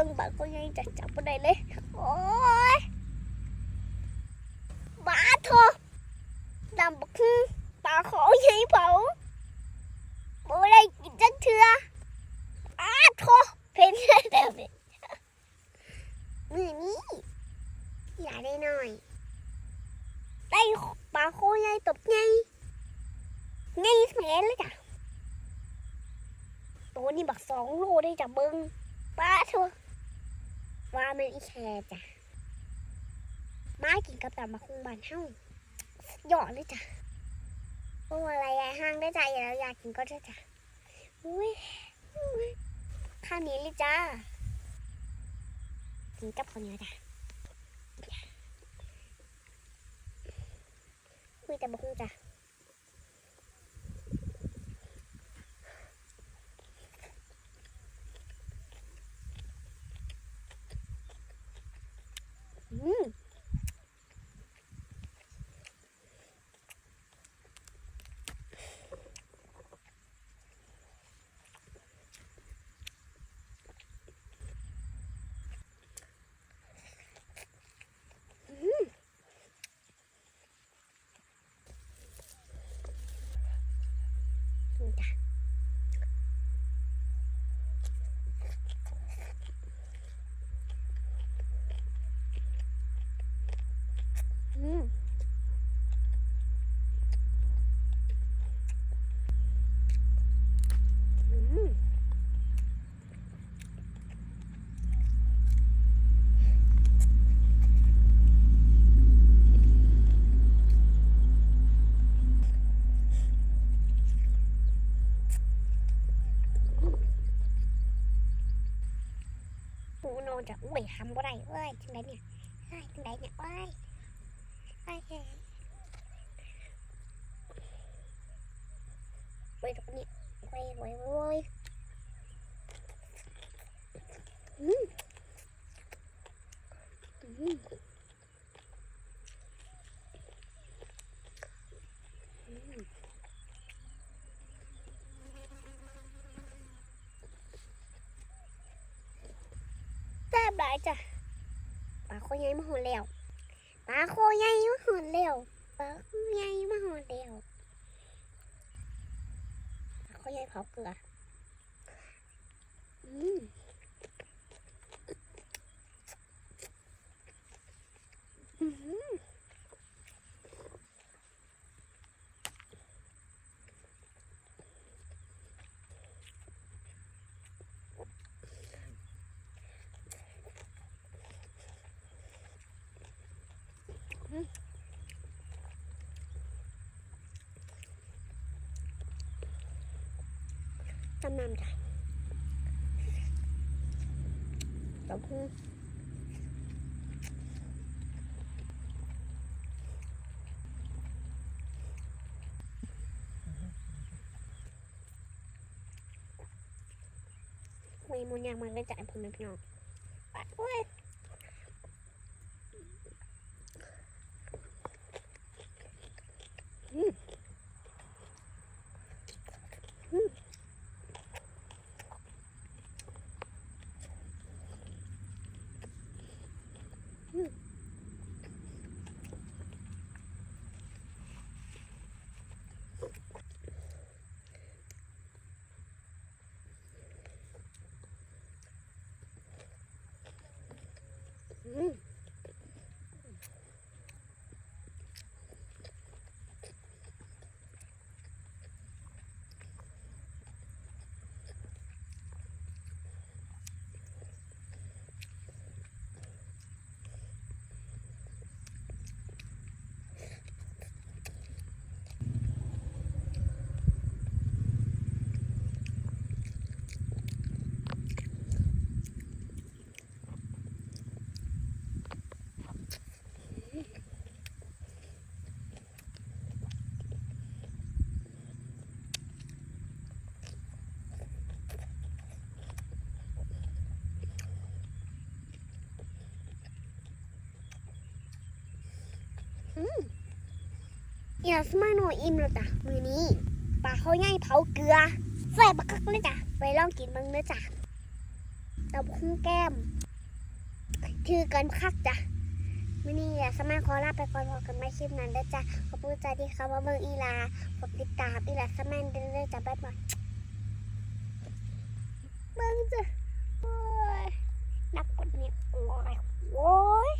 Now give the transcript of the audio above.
บิ่งปลาเขาใหญ่จะจับบ่ได้เลย โอ้ยบาโทดำบักฮึปลาขาใหญ่เผาบ่ได้กินจักเทื่อบาโทเพิ่นแล้วนี่มือนี้อย่าได้หน่อย ได้ปลาโคใหญ่ตบใหญ่ใหญ่แสนเลยจ้ะตัวนี้บักสองโลได้จ้ะเบิงป้าเถอะ ว่ามันอีแชร์จ้ะ มากินกับตำมาคุงบานเฮ้าหยอดเลยจ้ะโอ้อะไรยายห้างได้จ้ะอย่าแล้วอยากกินก็ได้จ้ะอุ้ยอุ้ยข้าวนี้เลยจ้ากินกับข้าวเหนียวจ้ะคุยแต่บักคุงจ้ะ อืมอืมนี่จ้ะอืมอืม ปูนอนจะอุ้ยทำบ่ได้เอ้ยจังไดเนี่ยเอ้ยจังไดเนี่ยเอ้ยเอ้ยเอ้ยเว้ยตรงนี้เว้ยเว้ยเว้ยอืมอืมอืมแซ่บ หลายจ้ะปลาโคใหญ่มาหอนแล้วปลาโคใหญ่มาหอนแล้วปลาโคใหญ่มาหอนแล้วปลาโคใหญ่เผาเกลือ อืมอืม จำนำจ้ะตบหูไม่มุนยางมันก็จ่ายผมนะพี่น้องไปเว้ยอืมอืม อื อย่าสมาโนอิ่มแล้วจ้ะมือนี้ปลาเขาใหญ่เผาเกลือใส่บักคักเลยจ้ะไปลองกินบ้างเด้อจ้ะตำบักหุ่งแก้มคือกันคักจ้ะมื่อนี้อะสมาขอลาไปก่อนพอกันไม่คลิปนั้นเด้อจ้ะขอบคุณจ้าที่เขามาเบิ่งอีลากดติดตามอีลาสมานเด้อจ้ะบ๊ายบายเบิ่งจ้ะโอ้ยนักกดเนี่ยโอ้ยโอ้ย